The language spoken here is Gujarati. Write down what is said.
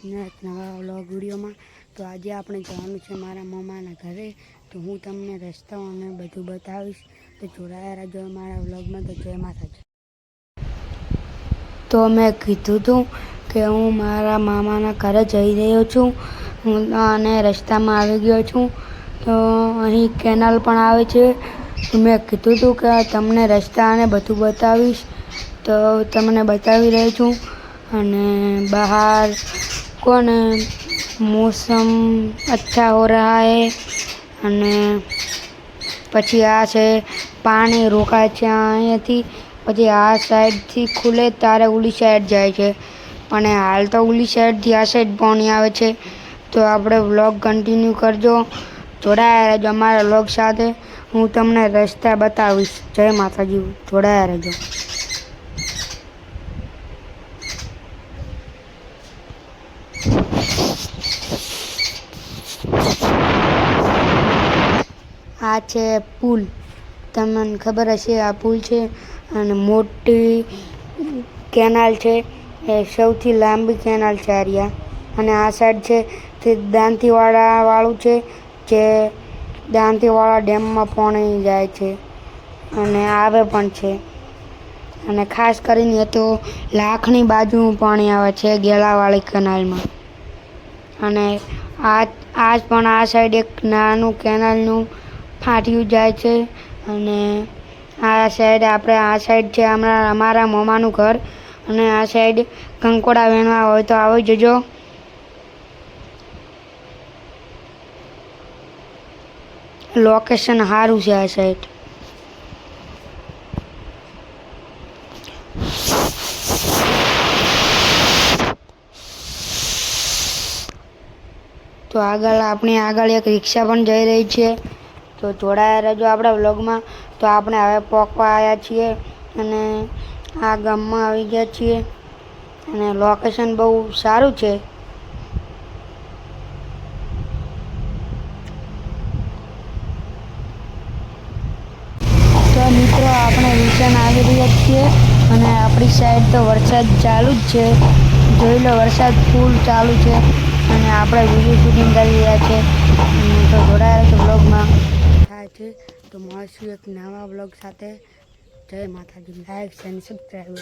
આજના નવા વ્લોગ વિડીયોમાં. તો આજે આપણે જવાનું છે મારા મમ્માના ઘરે. તો હું તમને રસ્તાઓ અને બધું બતાવીશ. તો જોડાયા રહેજો મારા વ્લોગમાં. તો જય માતાજી. તો મેં કીધું હતું કે હું મારા મામાના ઘરે જઈ રહ્યો છું હું અને રસ્તામાં આવી ગયો છું. તો અહીં કેનાલ પણ આવે છે. મેં કીધું હતું કે તમને રસ્તા અને બધું બતાવીશ. તો તમને બતાવી રહ્યો છું. અને બહાર કોને મોસમ અચ્છા હો રહા હે અને પછી આ છે, પાણી રોકાય છે અહીંયાથી, પછી આ સાઈડથી ખુલે ત્યારે ઓલી સાઈડ જાય છે. અને હાલ તો ઓલી સાઈડથી આ સાઈડ પાણી આવે છે. તો આપણે વ્લોગ કન્ટિન્યુ કરજો. જોડાયા રહેજો અમારા વ્લોગ સાથે. હું તમને રસ્તા બતાવીશ. જય માતાજી. જોડાયા રહેજો. આ છે પુલ. તમને ખબર હશે આ પુલ છે અને મોટી કેનાલ છે. એ સૌથી લાંબી કેનાલ છે આરિયા. અને આ સાઈડ છે તે દાંતીવાડા વાળું છે, જે દાંતીવાડા ડેમમાં પાણી જાય છે અને આવે પણ છે. અને ખાસ કરીને તો લાખની બાજુ પાણી આવે છે ગેલાવાળી કેનાલમાં. અને આ, આજ પણ આ સાઈડ એક નાનું કેનાલનું ફાટ્યું જાય છે અને આ સાઈડ આપણે આ સાઈડ છે હમણાં અમારા મોમાનું ઘર અને આ સાઈડ કંકોડા વેણવા હોય તો આવી જજો. લોકેશન સારું છે આ સાઈડ તો આગળ આપણી આગળ એક રિક્ષા પણ જઈ રહી છે. તો જોડાયા રહેજો આપણા વ્લોગમાં. તો આપણે હવે પોકવા આવ્યા છીએ અને આ ગામમાં આવી ગયા છીએ. અને લોકેશન બહુ સારું છે. તો મિત્રો, આપણે રિટર્ન આવી રહ્યા છીએ અને આપણી સાઈડ તો વરસાદ ચાલુ જ છે. જોઈ લો, વરસાદ ફૂલ ચાલુ છે અને આપણે વીડિયો શૂટિંગ કરી રહ્યા છે તો જોડાયા છે બ્લોગમાં છે. તો મળશું એક નવા બ્લોગ સાથે. જય માતાજી. લાઈક અને સબસ્ક્રાઈબ